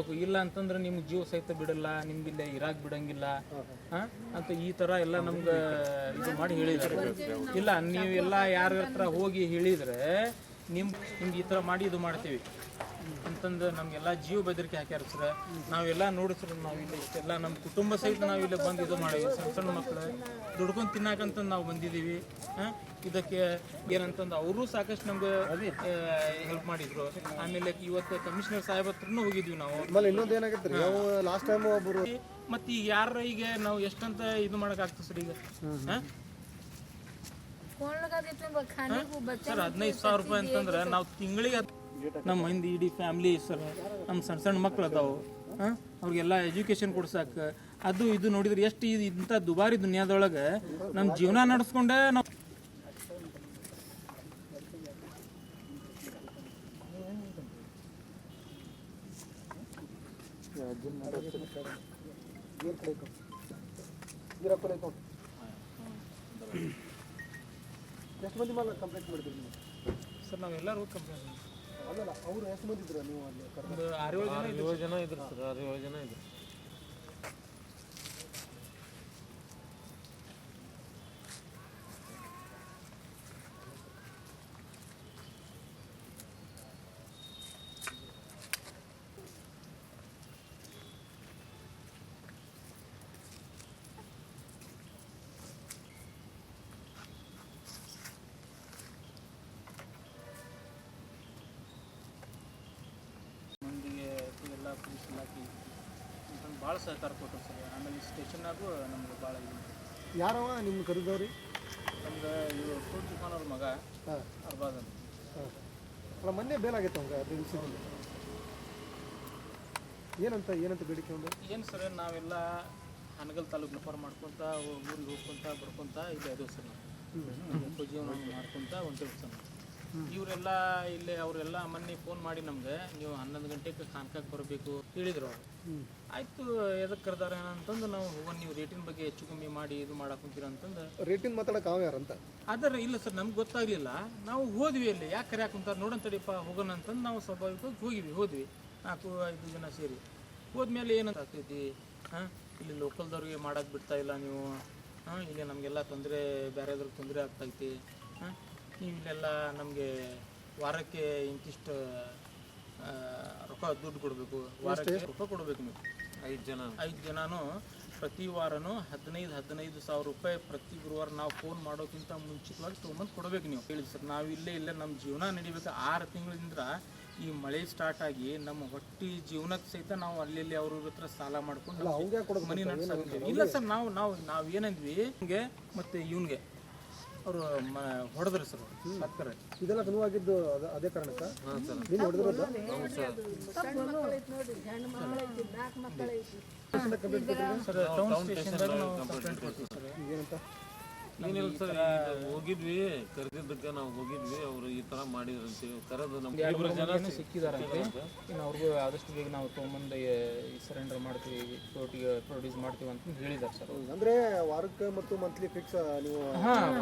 ಕೊಡಬೇಕು ಇಲ್ಲ ಅಂತಂದ್ರೆ ನಿಮ್ಗೆ ಜೀವ ಸಹಿತ ಬಿಡಲ್ಲ ನಿಮ್ಗಿಲ್ಲ ಇರಾಕ್ ಬಿಡಂಗಿಲ್ಲ? ಅಂತ ಈ ತರ ಎಲ್ಲ ನಮ್ಗೆ ಇದು ಮಾಡಿ ಹೇಳಿದ್ರು ಇಲ್ಲ ನೀವೆಲ್ಲ ಯಾರ ಹತ್ರ ಹೋಗಿ ಹೇಳಿದ್ರೆ ನಿಮ್, ನಿಮ್ಗೆ ಈ ತರ ಮಾಡಿ ಇದು ಮಾಡ್ತೀವಿ. ಅಂತಂದು ನಮ್ಗೆಲ್ಲ ಜೀವ ಬೆದರಿಕೆ ಹಾಕ್ಯಾರ ಸರ್. ನಾವೆಲ್ಲ ನಾವು ಇಲ್ಲಿ ಇಷ್ಟೆಲ್ಲ ನಮ್ಮ ಕುಟುಂಬ ಸಹಿತ ನಾವು ಇಲ್ಲಿ ಬಂದು ಇದು ಮಾಡೀವಿ ಸಣ್ಣ ಸಣ್ಣ ಮಕ್ಕಳು ದುಡ್ಕೊಂಡು ತಿನ್ನಕಂತ ನಾವು ಬಂದಿದ್ದೀವಿ ಇದಕ್ಕೆ ಏನಂತಂದು ಅವರು ಸಾಕಷ್ಟು ನಮ್ಗೆ ಹೆಲ್ಪ್ ಮಾಡಿದ್ರು. ಆಮೇಲೆ ಇವತ್ತು ಕಮಿಷನರ್ ಸಾಹೇಬ್ ಹತ್ರನೂ ಹೋಗಿದ್ವಿ ನಾವು. ಇನ್ನೊಂದು ಏನಾಗುತ್ತೆ ಲಾಸ್ಟ್ ಟೈಮ್ ಒಬ್ಬರು ಮತ್ತೆ ಈಗ ಯಾರ ಈಗ ನಾವು ಎಷ್ಟಂತ ಇದು ಮಾಡೋಕ್ಕಾಗ್ತದೆ ಸರ್ ಈಗ? ಸರ್ ಹದಿನೈದು ಸಾವಿರ ರೂಪಾಯಿ ಅಂತಂದ್ರೆ ನಾವು ತಿಂಗಳಿಗೆ ನಮ್ಮ ಹಿಂದೆ ಇಡೀ ಫ್ಯಾಮಿಲಿ ಸರ್ ನಮ್ಮ ಸಣ್ಣ ಸಣ್ಣ ಮಕ್ಳು ಅದಾವು. ಅವ್ರಿಗೆಲ್ಲ ಎಜುಕೇಶನ್ ಕೊಡ್ಸಕ್ಕೆ ಅದು ಇದು ನೋಡಿದ್ರೆ ಎಷ್ಟು ಇದು ಇಂಥ ದುಬಾರಿ ದುನಿಯಾದೊಳಗೆ ನಮ್ಮ ಜೀವನ ನಡೆಸ್ಕೊಂಡೆ ನಾವು ಎಷ್ಟು ಮಂದಿ ಮೇಲೆ ಕಂಪ್ಲೇಂಟ್ ಮಾಡಿದ್ರಿ ನೀವು? ಸರ್ ನಾವೆಲ್ಲರೂ ಕಂಪ್ಲೇಂಟ್ ಅಲ್ಲಲ್ಲ ಅವರು ಎಷ್ಟು ಮಂದಿ ಇದ್ರು ನೀವು ಅಲ್ಲಿ ಒಂದು ಇದ್ದೀವಿ. ಏಳು ಜನ ಇದ್ರು ಸರ್ ಆರು ಏಳು ಜನ ಇದ್ರು ಪೊಲೀಸ್ ಇಲಾಖೆ ಅಂತಂದು ಭಾಳ ಸಹಕಾರ ಕೊಟ್ಟರು ಸರ್. ಆಮೇಲೆ ಸ್ಟೇಷನ್ನಾಗೂ ನಮ್ಗೆ ಭಾಳ ಇದು. ಯಾರವ ನಿಮ್ಮ ಕರೆದವ್ರಿ? ನಮ್ಗೆ ಇವರು ಫುಲ್ ತುಫಾನ್ ಅವ್ರ ಮಗ ಹಾಂ. ಅರ್ಬಾದ್ ಅಂತ. ಹಾಂ. ಅಲ್ಲ ಮೊನ್ನೆ ಬೇಲಾಗಿತ್ತು ಅವಂಗ ಅದೇ ವಿಷಯದಲ್ಲಿ ಏನಂತ ಏನಂತ ಬೇಡಿಕೆ ಒಂದು? ಏನು ಸರ್ ನಾವೆಲ್ಲ ಹನಗಲ್ ತಾಲೂಕು ನಫರ್ ಮಾಡ್ಕೊತ ಊರಿಗೆ ಹೋಗ್ಕೊಂತ ಬರ್ಕೊತ ಇಲ್ಲ ಅದು ಸರ್ ನಾವು. ಜೀವನ ಮಾಡ್ಕೊತ ಒಂದು ಸರ್ ನಾವು. ಇವರೆಲ್ಲ ಇಲ್ಲಿ ಅವರೆಲ್ಲ ಮೊನ್ನೆ ಫೋನ್ ಮಾಡಿ ನಮ್ಗೆ ನೀವು ಹನ್ನೊಂದು ಗಂಟೆಗೆ ಕಾನ್ಕಾಕ್ ಬರಬೇಕು ಹೇಳಿದ್ರು ಅವರು. ಆಯ್ತು ಎದಕ್ಕೆ ಕರ್ದಾರ ಅಂತಂದು ನಾವು ಹೋಗೋಣ ನೀವು ರೇಟಿನ ಬಗ್ಗೆ ಹೆಚ್ಚು ಕಮ್ಮಿ ಮಾಡಿ ಇದು ಮಾಡಕ್ ಕುಂತೀರ ಅಂತಂದು. ರೇಟಿನ ಮಾತಾಡಕ್ಕೆ ಅವ ಯಾರಂತ ಅದರ ಇಲ್ಲ ಸರ್ ನಮ್ಗೆ ಗೊತ್ತಾಗ್ಲಿಲ್ಲ. ನಾವು ಹೋದ್ವಿ ಅಲ್ಲಿ ಯಾಕೆ ಕರ್ಯಾಕ ಕುಂತಾರ ನೋಡೋಣ ತಡಿಪ್ಪ ಹೋಗೋಣ ಅಂತಂದು ನಾವು ಸ್ವಾಭಾವಿಕವಾಗಿ ಹೋಗಿವಿ ಹೋದ್ವಿ. ನಾಲ್ಕು ಐದು ಜನ ಸೇರಿ. ಹೋದ್ಮೇಲೆ ಏನಂತ ಆಗ್ತೈತಿ ಹಾಂ ಇಲ್ಲಿ ಲೋಕಲ್ದವ್ರಿಗೆ ಮಾಡಕ್ಕೆ ಬಿಡ್ತಾ ಇಲ್ಲ ನೀವು ಹಾಂ ಇಲ್ಲಿ ನಮಗೆಲ್ಲ ತೊಂದರೆ ಬೇರೆದ್ರಿಗೆ ತೊಂದರೆ ಆಗ್ತೈತಿ ಹಾಂ. ನೀವು ಇಲ್ಲೆಲ್ಲ ನಮಗೆ ವಾರಕ್ಕೆ ಇಂತಿಷ್ಟು ರೊಕ್ಕ ದುಡ್ಡು ಕೊಡಬೇಕು. ವಾರಕ್ಕೆ ರೊಕ್ಕ ಕೊಡಬೇಕು ನೀವು. ಐದು ಜನ ಐದು ಜನನೂ ಪ್ರತಿ ವಾರನೂ ಹದಿನೈದು ಹದಿನೈದು ಸಾವಿರ ರೂಪಾಯಿ ಪ್ರತಿ ಗುರುವಾರ ನಾವು ಫೋನ್ ಮಾಡೋಕ್ಕಿಂತ ಮುಂಚಿತವಾಗಿ ತೊಗೊಂಬಂದು ಕೊಡಬೇಕು ನೀವು. ಹೇಳಿ ಸರ್ ನಾವು ಇಲ್ಲೇ ಇಲ್ಲೇ ನಮ್ಮ ಜೀವನ ನಡಿಬೇಕು. ಆರು ತಿಂಗಳಿಂದ ಈ ಮಳೆ ಸ್ಟಾರ್ಟ್ ಆಗಿ ನಮ್ಮ ಹೊಟ್ಟಿ ಜೀವನಕ್ಕೆ ಸಹಿತ ನಾವು ಅಲ್ಲಿ ಇಲ್ಲಿ ಅವ್ರ ಹತ್ರ ಸಾಲ ಮಾಡ್ಕೊಂಡು ಮನೆ ಕೊಡೋದು ಮನಿ ನಡ್ಸಾಕ್ತೀವಿ ಇಲ್ಲ. ಸರ್ ನಾವು ನಾವು ನಾವು ಏನಂದ್ವಿ ಹಿಂಗೆ ಮತ್ತೆ ಇವನ್ಗೆ. ಅವರು ಹೊಡೆದ್ರಿ ಸರ್ ಸತ್ಕರ ಇದೆಲ್ಲ ನೋವಾಗಿದ್ದು ಅದ- ಅದೇ ಕಾರಣಕ್ಕ? ನೀನು ಹೊಡೆದಿರೋದ ಸರ್. ಟೌನ್ ಸ್ಟೇಷನ್ದಾಗ ನಾವು ಕಂಪ್ಲೇಂಟ್ ಕೊಡ್ತೀವಿ ಸರ್. ಏನಂತ? ಏನಿಲ್ಲ ಸರ್ ಹೋಗಿದ್ವಿ ಕರೆದಿದ್ದಕ್ಕೆ ನಾವು ಹೋಗಿದ್ವಿ ಅವರು ಈ ತರ ಮಾಡಿದ್ರು ಅಂತೀವಿ ಕರೆದು ನಮ್ಗೆ ಇಬ್ಬರು ಜನ ಸಿಕ್ಕಿದಾರಂತೆ. ಇನ್ನು ಅವ್ರಿಗೂ ಆದಷ್ಟು ಬೇಗ ನಾವು ತೊಗೊಂಬಂದು ಸರೆಂಡರ್ ಮಾಡ್ತೀವಿ ಕೋರ್ಟಿಗೆ ಪ್ರೊಡ್ಯೂಸ್ ಮಾಡ್ತೀವಿ ಅಂತ ಹೇಳಿದಾರೆ ಸರ್. ಅಂದ್ರೆ ವಾರಕ್ಕೆ ಮತ್ತು ಮಂತ್ಲಿ ಫಿಕ್ಸ್ ನೀವು ಹಾಂ.